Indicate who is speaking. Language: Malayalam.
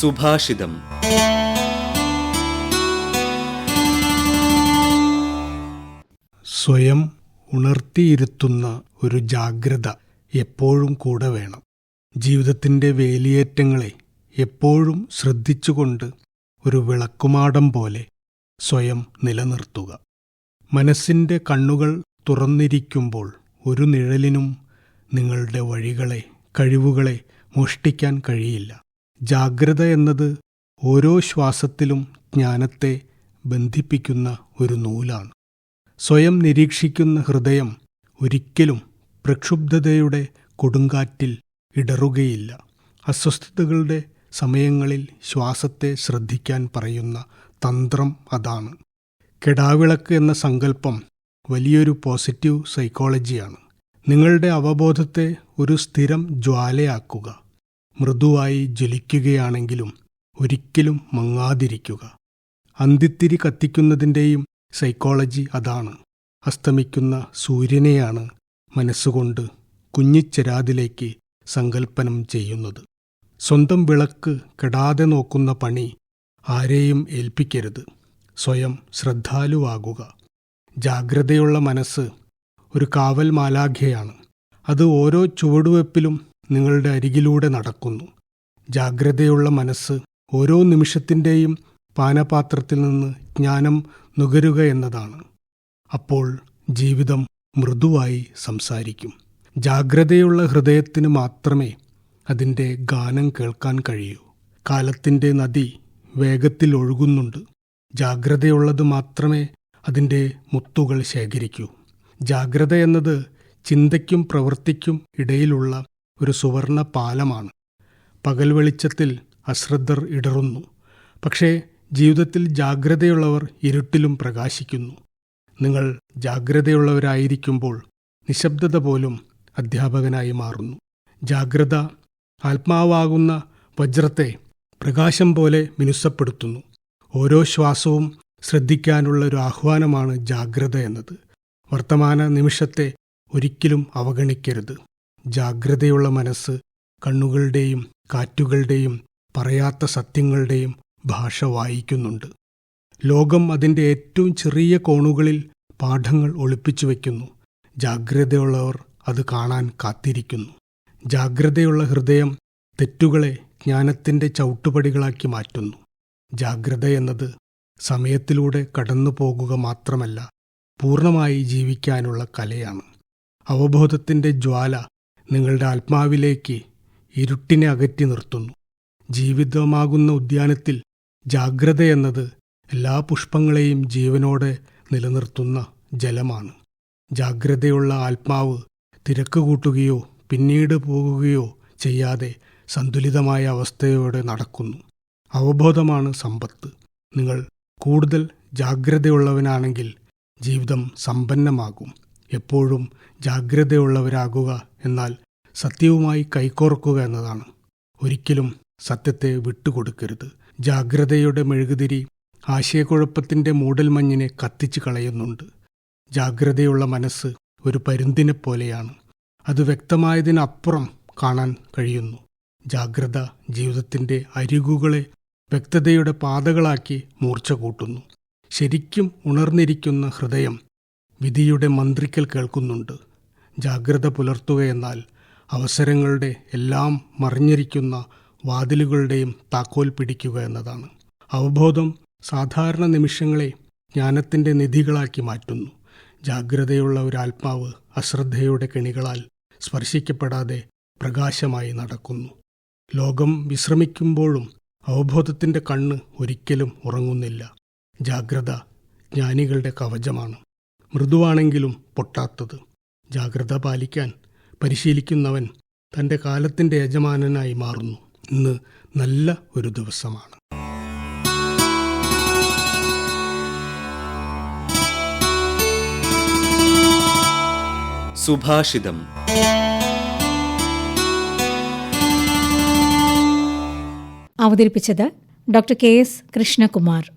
Speaker 1: സുഭാഷിതം.
Speaker 2: സ്വയം ഉണർത്തിയിരുത്തുന്ന ഒരു ജാഗ്രത എപ്പോഴും കൂടെ വേണം. ജീവിതത്തിന്റെ വേലിയേറ്റങ്ങളെ എപ്പോഴും ശ്രദ്ധിച്ചുകൊണ്ട് ഒരു വിളക്കുമാടം പോലെ സ്വയം നിലനിർത്തുക. മനസ്സിന്റെ കണ്ണുകൾ തുറന്നിരിക്കുമ്പോൾ ഒരു നിഴലിനും നിങ്ങളുടെ വഴികളെ കഴിവുകളെ മോഷ്ടിക്കാൻ കഴിയില്ല. ജാഗ്രത എന്നത് ഓരോ ശ്വാസത്തിലും ജ്ഞാനത്തെ ബന്ധിപ്പിക്കുന്ന ഒരു നൂലാണ്. സ്വയം നിരീക്ഷിക്കുന്ന ഹൃദയം ഒരിക്കലും പ്രക്ഷുബ്ധതയുടെ കൊടുങ്കാറ്റിൽ ഇടറുകയില്ല. അസ്വസ്ഥതകളുടെ സമയങ്ങളിൽ ശ്വാസത്തെ ശ്രദ്ധിക്കാൻ പറയുന്ന തന്ത്രം അതാണ്. കെടാവിളക്ക് എന്ന സങ്കല്പം വലിയൊരു പോസിറ്റീവ് സൈക്കോളജിയാണ്. നിങ്ങളുടെ അവബോധത്തെ ഒരു സ്ഥിരം ജ്വാലയാക്കുക. മൃദുവായി ജ്വലിക്കുകയാണെങ്കിലും ഒരിക്കലും മങ്ങാതിരിക്കുക. അന്തിത്തിരി കത്തിക്കുന്നതിന്റെയും സൈക്കോളജി അതാണ്. അസ്തമിക്കുന്ന സൂര്യനെയാണ് മനസ്സുകൊണ്ട് കുഞ്ഞിച്ചരാതിലേക്ക് സങ്കൽപ്പനം ചെയ്യുന്നത്. സ്വന്തം വിളക്ക് കെടാതെ നോക്കുന്ന പണി ആരെയും ഏൽപ്പിക്കരുത്. സ്വയം ശ്രദ്ധാലുവാകുക. ജാഗ്രതയുള്ള മനസ്സ് ഒരു കാവൽ മാലാഖയാണ് അത് ഓരോ ചുവടുവെപ്പിലും നിങ്ങളുടെ അരികിലൂടെ നടക്കുന്നു. ജാഗ്രതയുള്ള മനസ്സ് ഓരോ നിമിഷത്തിന്റെയും പാനപാത്രത്തിൽ നിന്ന് ജ്ഞാനം നുകരുക എന്നതാണ്. അപ്പോൾ ജീവിതം മൃദുവായി സംസാരിക്കും. ജാഗ്രതയുള്ള ഹൃദയത്തിന് മാത്രമേ അതിന്റെ ഗാനം കേൾക്കാൻ കഴിയൂ. കാലത്തിന്റെ നദി വേഗത്തിൽ ഒഴുകുന്നുണ്ട്. ജാഗ്രതയുള്ളത് മാത്രമേ അതിന്റെ മുത്തുകൾ ശേഖരിക്കൂ. ജാഗ്രത എന്നത് ചിന്തയ്ക്കും പ്രവൃത്തിക്കും ഇടയിലുള്ള ഒരു സുവർണ പാലമാണ്. പകൽ വെളിച്ചത്തിൽ അശ്രദ്ധർ ഇടറുന്നു. പക്ഷേ ജീവിതത്തിൽ ജാഗ്രതയുള്ളവർ ഇരുട്ടിലും പ്രകാശിക്കുന്നു. നിങ്ങൾ ജാഗ്രതയുള്ളവരായിരിക്കുമ്പോൾ നിശബ്ദത പോലും അധ്യാപകനായി മാറുന്നു. ജാഗ്രത ആത്മാവാകുന്ന വജ്രത്തെ പ്രകാശം പോലെ മിനുസപ്പെടുത്തുന്നു. ഓരോ ശ്വാസവും ശ്രദ്ധിക്കാനുള്ള ഒരു ആഹ്വാനമാണ് ജാഗ്രത എന്നത്. വർത്തമാന നിമിഷത്തെ ഒരിക്കലും അവഗണിക്കരുത്. ജാഗ്രതയുള്ള മനസ്സ് കണ്ണുകളുടെയും കാറ്റുകളുടെയും പറയാത്ത സത്യങ്ങളുടെയും ഭാഷ വായിക്കുന്നുണ്ട്. ലോകം അതിന്റെ ഏറ്റവും ചെറിയ കോണുകളിൽ പാഠങ്ങൾ ഒളിപ്പിച്ചു വയ്ക്കുന്നു ജാഗ്രതയുള്ളവർ അത് കാണാൻ കാത്തിരിക്കുന്നു. ജാഗ്രതയുള്ള ഹൃദയം തെറ്റുകളെ ജ്ഞാനത്തിന്റെ ചവിട്ടുപടികളാക്കി മാറ്റുന്നു. ജാഗ്രത എന്നത് സമയത്തിലൂടെ കടന്നു പോകുക മാത്രമല്ല പൂർണമായി ജീവിക്കാനുള്ള കലയാണ്. അവബോധത്തിന്റെ ജ്വാല നിങ്ങളുടെ ആത്മാവിലേക്ക് ഇരുട്ടിനെ അകറ്റി നിർത്തുന്നു. ജീവിതമാകുന്ന ഉദ്യാനത്തിൽ ജാഗ്രത എന്നത് എല്ലാ പുഷ്പങ്ങളെയും ജീവനോടെ നിലനിർത്തുന്ന ജലമാണ്. ജാഗ്രതയുള്ള ആത്മാവ് തിരക്ക് കൂട്ടുകയോ പിന്നീട് പോകുകയോ ചെയ്യാതെ സന്തുലിതമായ അവസ്ഥയോടെ നടക്കുന്നു. അവബോധമാണ് സമ്പത്ത്. നിങ്ങൾ കൂടുതൽ ജാഗ്രതയുള്ളവനാണെങ്കിൽ ജീവിതം സമ്പന്നമാകും. എപ്പോഴും ജാഗ്രതയുള്ളവരാകുക എന്നാൽ സത്യവുമായി കൈകോർക്കുക എന്നതാണ്. ഒരിക്കലും സത്യത്തെ വിട്ടുകൊടുക്കരുത്. ജാഗ്രതയുടെ മെഴുകുതിരി ആശയക്കുഴപ്പത്തിന്റെ മൂടൽമഞ്ഞിനെ കത്തിച്ചു കളയുന്നുണ്ട്. ജാഗ്രതയുള്ള മനസ്സ് ഒരു പരുന്തിനെ പോലെയാണ്. അത് വ്യക്തമായതിനപ്പുറം കാണാൻ കഴിയുന്നു. ജാഗ്രത ജീവിതത്തിന്റെ അരികുകളെ വ്യക്തതയുടെ പാതകളാക്കി മൂർച്ച കൂട്ടുന്നു. ശരിക്കും ഉണർന്നിരിക്കുന്ന ഹൃദയം വിധിയുടെ മന്ത്രിക്കൽ കേൾക്കുന്നുണ്ട്. ജാഗ്രത പുലർത്തുകയെന്നാൽ അവസരങ്ങളുടെ എല്ലാം മറിഞ്ഞിരിക്കുന്ന വാതിലുകളുടെയും താക്കോൽ പിടിക്കുക എന്നതാണ്. അവബോധം സാധാരണ നിമിഷങ്ങളെ ജ്ഞാനത്തിന്റെ നിധികളാക്കി മാറ്റുന്നു. ജാഗ്രതയുള്ള ഒരു ആത്മാവ് അശ്രദ്ധയുടെ കെണികളാൽ സ്പർശിക്കപ്പെടാതെ പ്രകാശമായി നടക്കുന്നു. ലോകം വിശ്രമിക്കുമ്പോഴും അവബോധത്തിന്റെ കണ്ണ് ഒരിക്കലും ഉറങ്ങുന്നില്ല. ജാഗ്രത ജ്ഞാനികളുടെ കവചമാണ്. മൃദുവാണെങ്കിലും പൊട്ടാത്തത്. ജാഗ്രത പാലിക്കാൻ പരിശീലിക്കുന്നവൻ തന്റെ കാലത്തിന്റെ യജമാനനായി മാറുന്നു. ഇന്ന് നല്ല ഒരു ദിവസമാണ്.
Speaker 1: സുഭാഷിതം.
Speaker 3: അവതരിപ്പിച്ചത് ഡോക്ടർ കെ എസ് കൃഷ്ണകുമാർ.